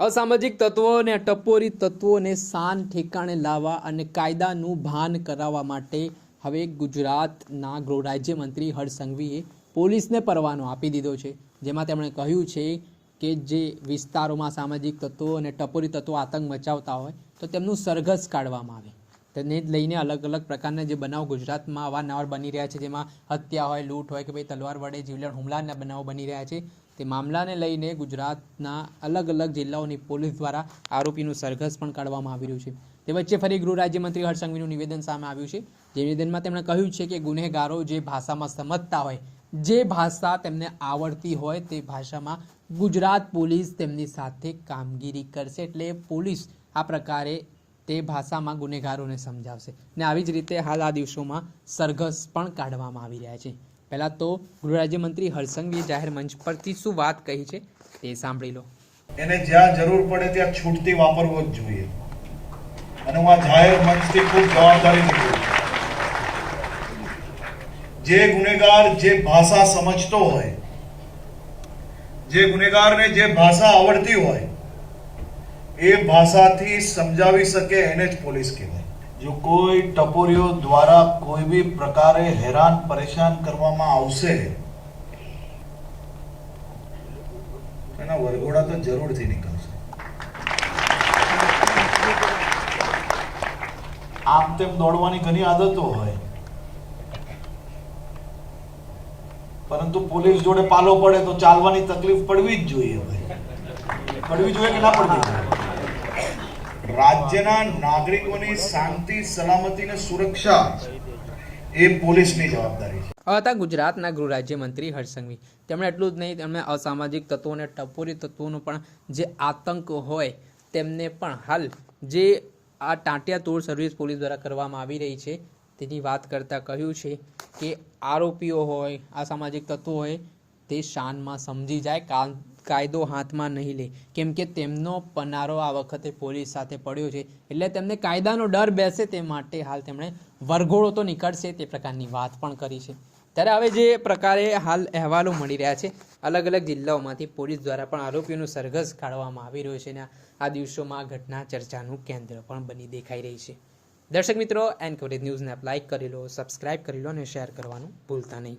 અસામાજિક તત્વો અને ટપોરી તત્વોને શાન ઠેકાણે લાવવા અને કાયદાનું ભાન કરાવવા માટે હવે ગુજરાતના ગૃહ રાજ્યમંત્રી હર્ષ સંઘવીએ પોલીસને પરવાનો આપી દીધો છે. જેમાં તેમણે કહ્યું છે કે જે વિસ્તારોમાં સામાજિક તત્વો અને ટપોરી તત્વો આતંક મચાવતા હોય તો તેમનું સરઘસ કાઢવામાં આવે. તેને જ લઈને અલગ અલગ પ્રકારના જે બનાવ ગુજરાતમાં અવારનવાર બની રહ્યા છે. જેમાં હત્યા હોય, લૂંટ હોય કે ભાઈ તલવાર વડે જીવલેણ હુમલાના બનાવો બની રહ્યા છે. તે મામલાને લઈને ગુજરાતના અલગ અલગ જિલ્લાઓની પોલીસ દ્વારા આરોપીનું સરઘસ પણ કાઢવામાં આવી રહ્યું છે. તે વચ્ચે ફરી ગૃહ રાજ્યમંત્રી હર્ષ સંઘવીનું નિવેદન સામે આવ્યું છે. જે નિવેદનમાં તેમણે કહ્યું છે કે ગુનેગારો જે ભાષામાં સમજતા હોય, જે ભાષા તેમને આવડતી હોય તે ભાષામાં ગુજરાત પોલીસ તેમની સાથે કામગીરી કરશે એટલે પોલીસ આ પ્રકારે તે ભાષામાં ગુનેગારોને સમજાવશે. ને આવી જ રીતે હાલ આ દિવસોમાં સરઘસ પણ કાઢવામાં આવી રહ્યા છે. પહેલાં તો ગૃહ રાજ્યમંત્રી હર્ષંઘવીએ જાહેર મંચ પરથી શું વાત કહી છે તે સાંભળી લો. એને જ્યાં જરૂર પડે ત્યાં છૂટથી વાપરવો જ જોઈએ. અને હું આ જાહેર મંચથી ખૂબ જવાબદારી લીધી જે ગુનેગાર જે ભાષા સમજતો હોય, જે ગુનેગારને જે ભાષા આવડતી હોય, એ ભાષાથી સમજાવી શકે એને જ પોલીસ કહેવાય. જો કોઈ ટપોરીઓ દ્વારા કોઈ બી પ્રકારે હેરાન, પરેશાન કરવામાં આવશે એના વરઘોડા તો જરૂરથી નીકળશે. આમ તેમ દોડવાની ઘણી આદતો હોય. પરંતુ પોલીસ જોડે પાલો પડે તો ચાલવાની તકલીફ પડવી જ જોઈએ પડવી જોઈએ કે ના પડવી જોઈએ? રાજ્યના નાગરિકોની શાંતિ, સલામતી સુરક્ષા એ પોલીસની જવાબદારી છે. હતા ગુજરાતના ગૃહ રાજ્યમંત્રી હર્ષ તેમણે એટલું જ નહીં, તેમણે અસામાજિક તત્વો અને ટપોરી તત્વોનો પણ જે આતંક હોય, તેમને પણ હાલ જે આ ટાંટિયા તોડ સર્વિસ પોલીસ દ્વારા કરવામાં આવી રહી છે, તેની વાત કરતાં કહ્યું છે કે આરોપીઓ હોય, અસામાજિક તત્વો હોય, તે શાનમાં સમજી જાય કા- કાયદો હાથમાં નહીં લે. કેમ કે તેમનો પનારો આ વખતે પોલીસ સાથે પડ્યો છે. એટલે તેમને કાયદાનો ડર બેસે તે માટે હાલ તેમણે વરઘોડો તો નીકળશે તે પ્રકારની વાત પણ કરી છે. ત્યારે હવે જે પ્રકારે હાલ અહેવાલો મળી રહ્યા છે, અલગ અલગ જિલ્લાઓમાંથી પોલીસ દ્વારા પણ આરોપીઓનું સરઘસ કાઢવામાં આવી રહ્યો છે અને આ દિવસોમાં ઘટના ચર્ચાનું કેન્દ્ર પણ બની દેખાઈ રહી છે. દર્શક મિત્રો એન કવરેજ ન્યૂઝને લાઇક કરી લો સબસ્ક્રાઇબ કરી લો અને શેર કરવાનું ભૂલતા નહીં.